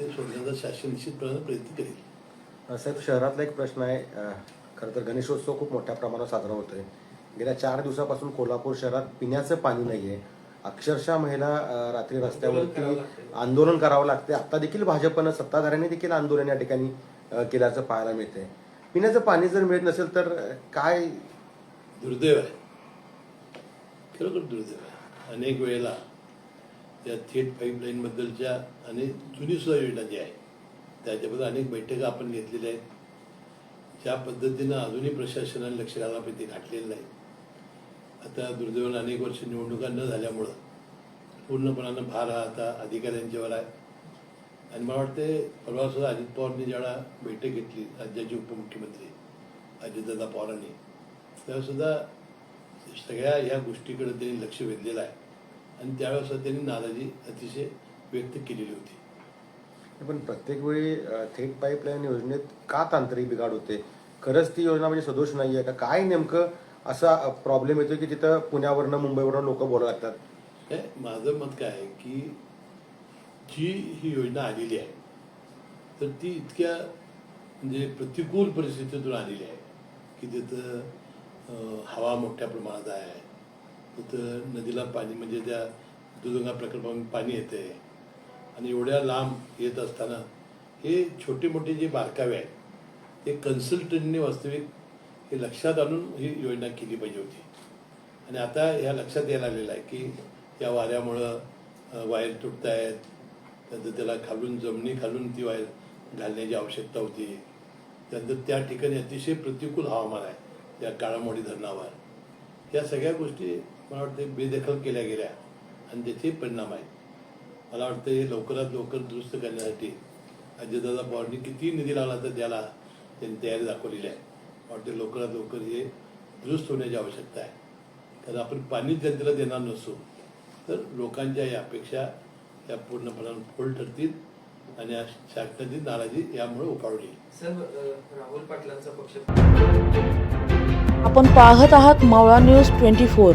ते सोडण्याचा शासन निश्चितपणे प्रयत्न करेल. साहेब शहरातला एक प्रश्न आहे. खरं तर गणेशोत्सव खूप मोठ्या प्रमाणात साजरा होतोय. गेल्या चार दिवसापासून कोल्हापूर शहरात पिण्याचं पाणी नाहीये. अक्षरशः महिला रात्री रस्त्यावरती आंदोलन करावं लागते आता देखील भाजपनं सत्ताधाऱ्यांनी देखील आंदोलन या ठिकाणी केल्याचं पाहायला मिळतंय. पिण्याचं पाणी जर मिळत नसेल तर काय? दुर्दैव आहे. खरोखर दुर्दैव आहे. अनेक वेळेला त्या थेट पाईपलाईनबद्दलच्या आणि जुनी सुद्धा योजना जी आहे त्याच्याबद्दल अनेक बैठका आपण घेतलेल्या आहेत. ज्या पद्धतीनं अजूनही प्रशासनाने लक्ष घालायला पाहिजे ते घातलेलं नाही. आता दुर्दैवानं अनेक वर्ष निवडणुका न झाल्यामुळं पूर्णपणानं भार हा आता अधिकाऱ्यांच्यावर आहे. आणि मला वाटते परवा सुद्धा अजित पवारनी ज्यावेळा बैठक घेतली राज्याचे उपमुख्यमंत्री अजितदादा पवारांनी तेव्हासुद्धा सगळ्या ह्या गोष्टीकडे त्यांनी लक्ष वेधलेलं आहे. आणि त्यावेळेस त्यांनी नाराजी अतिशय व्यक्त केलेली होती. पण प्रत्येक वेळी थेट पाईपलाईन योजनेत का तांत्रिक बिघाड होते? खरंच ती योजना म्हणजे सदोष नाही आहे का? काय नेमकं असा प्रॉब्लेम येतो की तिथं पुण्यावरनं मुंबईवरनं लोक बोलायला लागतात? माझं मत काय आहे की जी ही योजना आलेली आहे तर ती इतक्या म्हणजे प्रतिकूल परिस्थितीतून आलेली आहे की तिथं हवा मोठ्या प्रमाणात आहे. तिथं नदीला पाणी म्हणजे त्या दुधगंगा प्रकल्पामध्ये पाणी येते आणि एवढ्या लांब येत असताना हे छोटे मोठे जे बारकावे आहेत ते कन्सल्टंटने वास्तविक हे लक्षात आणून ही योजना केली पाहिजे होती. आणि आता ह्या लक्षात यायला आलेलं आहे की या वाऱ्यामुळं वायर तुटत आहेत त्यानंतर त्याला खालून जमिनी खालून ती वायर घालण्याची आवश्यकता होती. त्यानंतर त्या ठिकाणी अतिशय प्रतिकूल हवामान आहे त्या काळामोडी धरणावर. या सगळ्या गोष्टी मला वाटते बेदखल केल्या गेल्या. आणि त्याचे परिणाम आहेत. मला वाटतं हे लवकरात लवकर दुरुस्त करण्यासाठी अजयदादा पवारनी किती निधी लागला तर त्याला त्यांनी तयारी दाखवलेली आहे. मला वाटते लवकरात लवकर हे दुरुस्त होण्याची आवश्यकता आहे. कारण आपण पाणी जनतेला देणार नसू तर लोकांच्या या अपेक्षा या पूर्णपणाने फोल ठरतील आणि या शासनाची नाराजी यामुळे अ, राहुल पाटलांचा पक्ष आपण पाहत आहात मावळा न्यूज ट्वेंटी फोर.